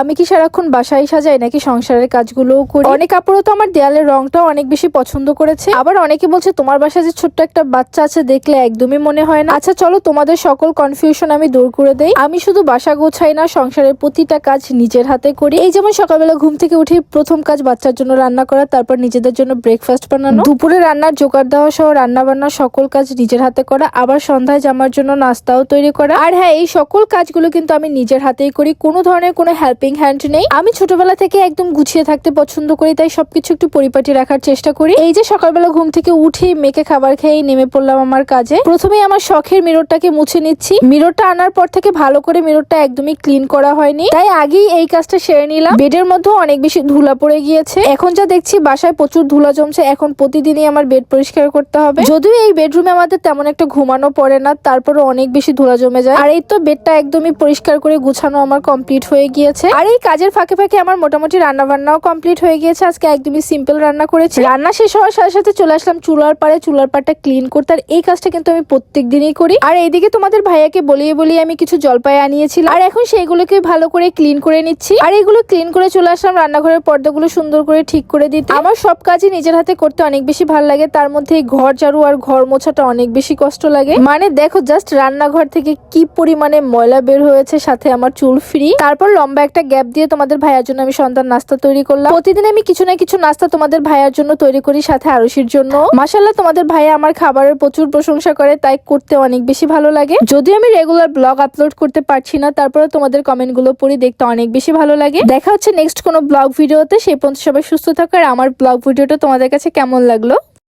আমি কি সারাক্ষণ বাসায় সাজাই নাকি সংসারের কাজগুলোও করি? অনেক আপুরও তো আমার দেয়ালের রংটাও অনেক বেশি পছন্দ করেছে। আবার অনেকে বলছে, তোমার বাসায় যে ছোট্ট একটা বাচ্চা আছে, দেখলে একদমই মনে হয় না। আচ্ছা চলো তোমাদের সকল কনফিউশন আমি দূর করে দেই। আমি শুধু বাসা গোছাই না, সংসারের প্রতিটা কাজ নিজের হাতে করি। এই যেমন সকালবেলা ঘুম থেকে উঠে প্রথম কাজ বাচ্চার জন্য রান্না করা, তারপর নিজেদের জন্য ব্রেকফাস্ট বানানো। দুপুরে রান্নার জোগাড় দেওয়া সহ রান্না বান্না সকল কাজ নিজের হাতে করা, আবার সন্ধ্যায় জামার জন্য নাস্তাও তৈরি করা। আর হ্যাঁ এই সকল কাজগুলো কিন্তু আমি নিজের হাতেই করি। কোনো ধরনের কোনো হেল্পিং হ্যান্ড নেই। আমি ছোটবেলা থেকে একদম গুছিয়ে থাকতে পছন্দ করি, তাই সবকিছু একটু পরিপাটি রাখার চেষ্টা করি। এই যে সকালবেলা ঘুম থেকে উঠে মেয়েকে খাবার খেয়ে নেমে পড়লাম আমার কাজে। প্রথমেই আমার শখের মিররটাকে মুছে নিচ্ছি। মিররটা আনার পর থেকে ভালো করে মিররটা একদমই ক্লিন করা হয়নি। তাই আগেই এই কাজটা সেরে নিলাম। বেডের মধ্যেও অনেক বেশি ধুলা পড়ে গিয়েছে। এখন যা দেখছি, বাসায় প্রচুর ধুলা জমছে। এখন প্রতিদিনই আমার বেড পরিষ্কার করতে হবে। যদিও এই বেডরুমে আমাদের তেমন একটা ঘুমানো পড়ে না তারপরে অনেক বেশি ধুলা জমে যায়। আর এই তো বেডটা একদমই পরিষ্কার করে গুছানো আমার কমপ্লিট হয়ে গিয়েছে। আর এই কাজের ফাঁকে ফাঁকে আমার মোটামুটি রান্না বান্নাও কমপ্লিট হয়ে গিয়েছে। আজকে একদমই সিম্পল রান্না করেছি। রান্না শেষ হওয়ার সাথে সাথে চলে আসলাম চুলার পাড়ে। চুলার পাড়টা ক্লিন করতে। আর এই কাজটা কিন্তু আমি প্রত্যেক দিনই করি। আর এইদিকে তোমাদের ভাইয়াকে বলিয়ে বলিয়ে আমি কিছু জলপাই আনিয়েছিলাম। আর এখন সেইগুলোকে ভালো করে ক্লিন করে নিচ্ছি। আর এগুলো ক্লিন করে চলে আসলাম রান্নাঘরের পর্দাগুলো সুন্দর করে ঠিক করে দিতে। আমার সব কাজই নিজের হাতে করতে অনেক বেশি ভালো লাগে। তার মধ্যে ঘর ঝাড়ু আর ঘর মোছাটা অনেক বেশি কষ্ট লাগে। মানে দেখো জাস্ট রান্নাঘর থেকে কি পরিমাণে ময়লা বের হয়েছে, সাথে আমার চুল ফ্রি তারপর লম্বা একটা গ্যাপ দিয়ে তোমাদের ভাইয়ার জন্য আমি সন্ধ্যার নাস্তা তৈরি করলাম। প্রতিদিন আমি কিছু না কিছু নাস্তা তোমাদের ভাইয়ার জন্য তৈরি করি, সাথে আরুষির জন্য। মাসাল্লাহ তোমাদের ভাইয়া আমার খাবারের প্রচুর প্রশংসা করে, তাই করতে অনেক বেশি ভালো লাগে। যদিও আমি রেগুলার ব্লগ আপলোড করতে পারছি না তারপরে তোমাদের কমেন্টগুলো পড়ি দেখতে অনেক বেশি ভালো লাগে। দেখা হচ্ছে নেক্সট কোনো ব্লগ ভিডিওতে সেই পর্যন্ত সবাই সুস্থ থাকো, আর আমার ব্লগ ভিডিওটা তোমাদের কাছে কেমন লাগল?